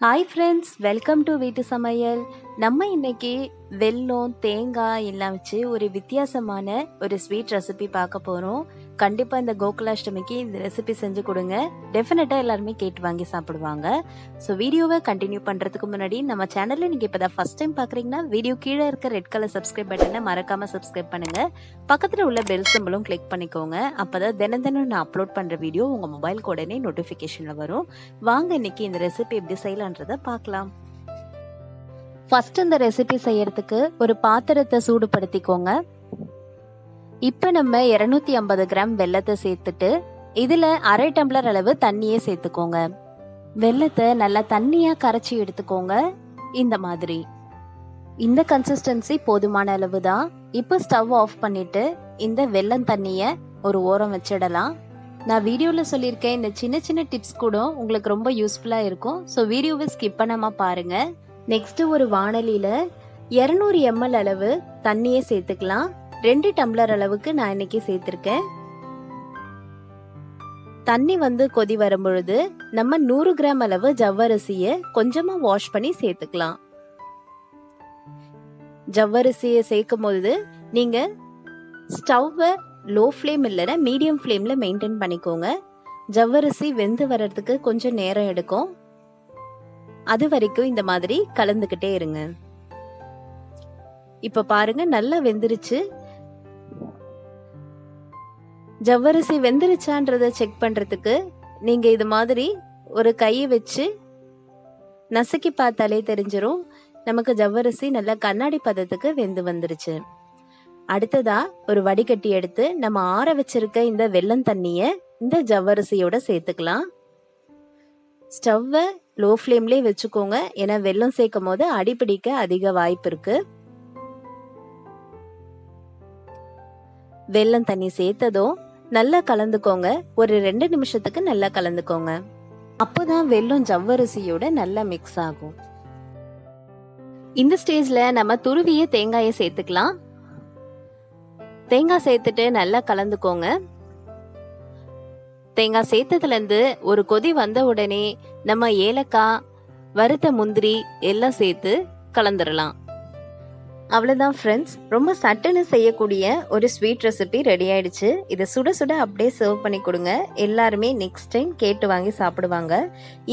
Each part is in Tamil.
హాయ్ ఫ్రెండ్స్ వెల్కమ్ టు వీటి సమయల్. நம்ம இன்னைக்கு வெல்லம் தேங்காய் எல்லாம் வச்சு ஒரு வித்தியாசமான ஒரு ஸ்வீட் ரெசிபி பார்க்க போகிறோம் கண்டிப்பாக இந்த கோகுலாஷ்டமிக்கு இந்த ரெசிபி செஞ்சு கொடுங்க. டெஃபினட்டாக எல்லாருமே கேட்டு வாங்கி சாப்பிடுவாங்க. ஸோ வீடியோவை கண்டினியூ பண்ணுறதுக்கு முன்னாடி நம்ம சேனலில் நீங்கள் இப்போ தான் ஃபஸ்ட் டைம் பார்க்குறீங்கன்னா வீடியோ கீழே இருக்க ரெட் கலர் சப்ஸ்கிரைப் பட்டனை மறக்காமல் சப்ஸ்கிரைப் பண்ணுங்கள் பக்கத்தில் உள்ள பெல் சிம்பிளும் கிளிக் பண்ணிக்கோங்க. அப்போ தான் தினம் தினம் நான் அப்லோட் பண்ணுற வீடியோ உங்கள் மொபைலுக்கு உடனே நோட்டிஃபிகேஷனில் வரும். வாங்க இன்னைக்கு இந்த ரெசிபி எப்படி செய்யலான்றதை பார்க்கலாம். ஃபர்ஸ்ட் இந்த ரெசிபி செய்யறதுக்கு ஒரு பாத்திரத்தை சூடுபடுத்திக்கோங்க. இப்போ நம்ம இருநூத்தி ஐம்பது கிராம் வெல்லத்தை சேர்த்துட்டு இதுல அரை டம்ளர் அளவு தண்ணியே சேர்த்துக்கோங்க. வெல்லத்தை நல்லா தண்ணியா கரைச்சி எடுத்துக்கோங்க. இந்த மாதிரி. இந்த கன்சிஸ்டன்சி போதுமான அளவு தான் இப்போ ஸ்டவ் ஆஃப் பண்ணிட்டு இந்த வெல்லம் தண்ணிய ஒரு ஓரம் வச்சிடலாம். நான் வீடியோவில் சொல்லியிருக்கேன் இந்த சின்ன சின்ன டிப்ஸ் கூட உங்களுக்கு ரொம்ப யூஸ்ஃபுல்லாக இருக்கும். ஸோ வீடியோவை ஸ்கிப் பண்ணாமல் பாருங்க. நெக்ஸ்ட் ஒரு வானலியில் இரநூறு எம்எல் அளவு தண்ணியை சேர்த்துக்கலாம். ரெண்டு டம்ளர் அளவுக்கு நான் இன்னைக்கு சேர்த்திருக்கேன். தண்ணி வந்து கொதி வரும் பொழுது நம்ம நூறு கிராம் அளவு ஜவ்வரிசியை கொஞ்சமா வாஷ் பண்ணி சேர்த்துக்கலாம். ஜவ்வரிசியை சேர்க்கும் போது நீங்க ஸ்டவ்வை லோ ஃப்ளேம் இல்லைன்னா மீடியம் ஃப்ளேம்ல மெயின்டைன் பண்ணிக்கோங்க. ஜவ்வரிசி வெந்து வர்றதுக்கு கொஞ்சம் நேரம் எடுக்கும். அது வரைக்கும் இந்த மாதிரி கலந்துக்கிட்டே இருங்க. இப்ப பாருங்க நல்லா வெந்துருச்சு. ஜவ்வரிசி வெந்துருச்சான்றத செக் பண்றதுக்கு நீங்க இது மாதிரி ஒரு கையை வச்சு நசுக்கி பார்த்தாலே தெரிஞ்சிடும் நமக்கு ஜவ்வரிசி நல்லா கண்ணாடி பதத்துக்கு வெந்து வந்துருச்சு. அடுத்ததா ஒரு வடிகட்டி எடுத்து நம்ம ஆற வச்சிருக்க இந்த வெள்ளம் தண்ணிய இந்த ஜவ்வரிசியோட சேர்த்துக்கலாம். ஸ்டவ்வை லோ ஃப்ளேம்லேயே வச்சுக்கோங்க. ஏன்னா வெள்ளம் சேர்க்கும் போது அடிப்பிடிக்க அதிக வாய்ப்பு இருக்கு. வெள்ளம் தண்ணி சேர்த்ததும் நல்லா கலந்துக்கோங்க. ஒரு ரெண்டு நிமிஷத்துக்கு நல்லா கலந்துக்கோங்க. அப்போதான் வெள்ளம் ஜவ்வரிசியோட நல்லா மிக்ஸ் ஆகும். இந்த ஸ்டேஜ்ல நம்ம துருவிய தேங்காயை சேர்த்துக்கலாம். தேங்காய் சேர்த்துட்டு நல்லா கலந்துக்கோங்க. தேங்காய் சேர்த்ததுலேருந்து ஒரு கொதி வந்த உடனே நம்ம ஏலக்காய் வறுத்த முந்திரி எல்லாம் சேர்த்து கலந்துடலாம் அவ்வளோதான் ஃப்ரெண்ட்ஸ் ரொம்ப சட்டுன்னு செய்யக்கூடிய ஒரு ஸ்வீட் ரெசிபி ரெடி ஆயிடுச்சு. இதை சுட சுட அப்படியே சர்வ் பண்ணி கொடுங்க. எல்லாருமே நெக்ஸ்ட் டைம் கேட்டு வாங்கி சாப்பிடுவாங்க.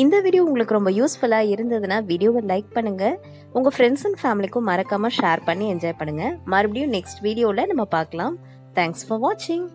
இந்த வீடியோ உங்களுக்கு ரொம்ப யூஸ்ஃபுல்லாக இருந்ததுன்னா வீடியோவை லைக் பண்ணுங்கள் உங்கள் ஃப்ரெண்ட்ஸ் அண்ட் ஃபேமிலிக்கும் மறக்காமல் ஷேர் பண்ணி என்ஜாய் பண்ணுங்கள் மறுபடியும் நெக்ஸ்ட் வீடியோவில் நம்ம பார்க்கலாம். தேங்க்ஸ் ஃபார் வாட்சிங்